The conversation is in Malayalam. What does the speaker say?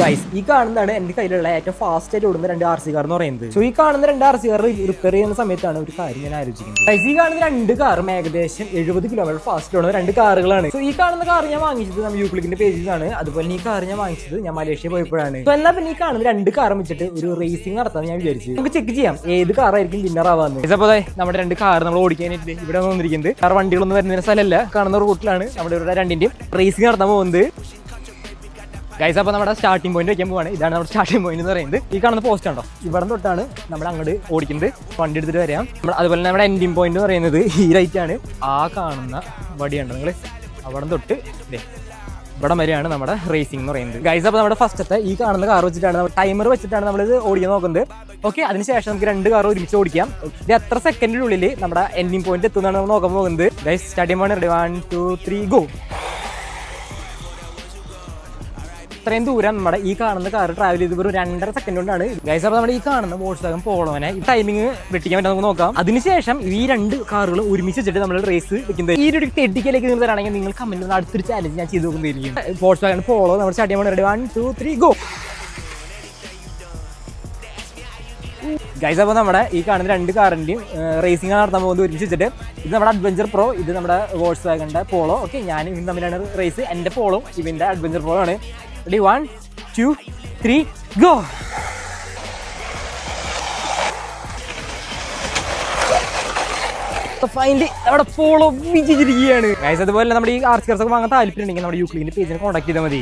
ഗൈസ് ഈ കാണുന്നതാണ് എന്റെ കയ്യിലുള്ള ഏറ്റവും ഫാസ്റ്റ് ആയിട്ട് ഓടുന്ന രണ്ട് ആർ സി കാർ എന്ന് പറയുന്നത്. സോ ഈ കാണുന്ന രണ്ട് ആർ സി കാർ റിപ്പയർ ചെയ്യുന്ന സമയത്താണ് ഒരു കാര്യം ഞാൻ ആലോചിക്കുന്നത്. ഗൈസ് ഈ കാണുന്ന രണ്ട് കാറും ഏകദേശം എഴുപത് കിലോമീറ്റർ ഫാസ്റ്റ് ഓടുന്ന രണ്ട് കാറുകളാണ് സോ ഈ കാണുന്ന കാർ ഞാൻ വാങ്ങിച്ചത് നമ്മൾ യൂക്ലിക്കിന്റെ നിന്നാണ് അതുപോലെ ഈ കാർ ഞാൻ വാങ്ങിച്ചത് ഞാൻ മലേഷ്യ പോയപ്പോഴാണ്. സോ എന്നാൽ പിന്നെ ഈ കാണുന്ന രണ്ട് കാറും വെച്ചിട്ട് ഒരു റേസിംഗ് നടത്താൻ ഞാൻ വിചാരിച്ചു. നമുക്ക് ചെക്ക് ചെയ്യാം. ഏത് കാറായിരിക്കും വിന്നർ ആവാന്ന്. അപ്പോൾ നമ്മുടെ രണ്ട് കാർ നമ്മൾ ഓടിക്കാനായിട്ട് ഇവിടെ വന്നിരിക്കുന്നത്. കാർ വണ്ടികളൊന്നും വരുന്ന സ്ഥലമല്ല. കാണുന്ന റൂട്ടിലാണ് നമ്മുടെ ഇവിടെ രണ്ടിന്റെയും റേസിംഗ് നടത്താൻ പോകുന്നത്. ഗൈസ് അപ്പോൾ നമ്മുടെ സ്റ്റാർട്ടിംഗ് പോയിന്റ് വെക്കാൻ പോവാണ്. ഇതാണ് നമ്മുടെ സ്റ്റാർട്ടിംഗ് പോയിന്റ് എന്ന് പറയുന്നത്. ഈ കാണുന്ന പോസ്റ്റ് ഉണ്ടോ ഇവിടെ തൊട്ടാണ് നമ്മൾ അങ്ങോട്ട് ഓടിക്കുന്നത്. വണ്ടി എടുത്തിട്ട് വരാം. അതുപോലെ നമ്മുടെ എൻഡിങ് പോയിന്റ് എന്ന് പറയുന്നത് ഈ റൈറ്റ് ആണ്. ആ കാണുന്ന വടിയുണ്ട് നിങ്ങൾ അവിടെ തൊട്ട് ദേ ഇവിടെ വരെയാണ് നമ്മുടെ റേസിംഗ് എന്ന് പറയുന്നത്. ഗൈസ് അപ്പോൾ നമ്മുടെ ഫസ്റ്റത്തെ ഈ കാണുന്ന കാർ വെച്ചിട്ടാണ് ടൈമർ വെച്ചിട്ടാണ് നമ്മൾ ഇത് ഓടിക്കാൻ നോക്കുന്നത്. ഓക്കെ അതിനുശേഷം നമുക്ക് രണ്ട് കാർ ഒരുമിച്ച് ഓടിക്കാം. ഇത് എത്ര സെക്കൻഡിനുള്ളിൽ നമ്മുടെ എൻഡിങ് പോയിന്റ് എത്തുന്നതാണ് നമ്മൾ നോക്കാൻ പോകുന്നത്. Guys starting point ready one two three go ഇത്രയും ദൂരം നമ്മുടെ ഈ കാണുന്ന കാർ ട്രാവൽ ചെയ്ത് വെറും രണ്ടര സെക്കൻഡ് കൊണ്ടാണ്. ഗൈസ് അപ്പോൾ നമ്മുടെ ഈ കാണുന്ന വാഗൻ പോളോനെ ഈ ടൈമിംഗ് വെട്ടിക്കാൻ പറ്റും നമുക്ക് നോക്കാം. അതിനുശേഷം ഈ രണ്ട് കാറുകൾ ഒരുമിച്ച് വെച്ചിട്ട് നമ്മൾ റേസ് വെക്കുന്നത്. ഈ ഒരു തെഡിക്കലേക്ക് നിങ്ങൾ തരാണെങ്കിൽ നിങ്ങൾ കമന്റ് അടുത്തൊരു ചാലഞ്ച് ഞാൻ ചെയ്ത് നോക്കുന്നതായിരിക്കും. വോട്സ് വാഗൻ പോളോ നമ്മൾ start ready one two three go guys അപ്പോൾ നമ്മുടെ ഈ കാണുന്ന രണ്ട് കാറിന്റെയും റേസിംഗ് നടത്താൻ പോകുന്നത് ഒരുമിച്ച് വെച്ചിട്ട്. ഇത് നമ്മുടെ അഡ്വഞ്ചർ പ്രോ ഇത് നമ്മുടെ വോട്ട്സ് വാഗന്റെ പോളോ ഓക്കെ ഞാൻ ഇവൻ തമ്മിലാണ് റേസ് എന്റെ പോളോ ഇവന്റെ അഡ്വഞ്ചർ പ്രോ ആണ്. Ready one two three go finally അവിടെ ഫോളോ വിജയിച്ചിരിക്കുകയാണ്. അതുപോലെ നമ്മുടെ ഈ ആർസികർസ് ഒക്കെ വാങ്ങാൻ താല്പര്യം ഉണ്ടെങ്കിൽ നമ്മുടെ യു ക്ലീൻ പേജിനെ കോൺടാക്ട് ചെയ്താൽ മതി.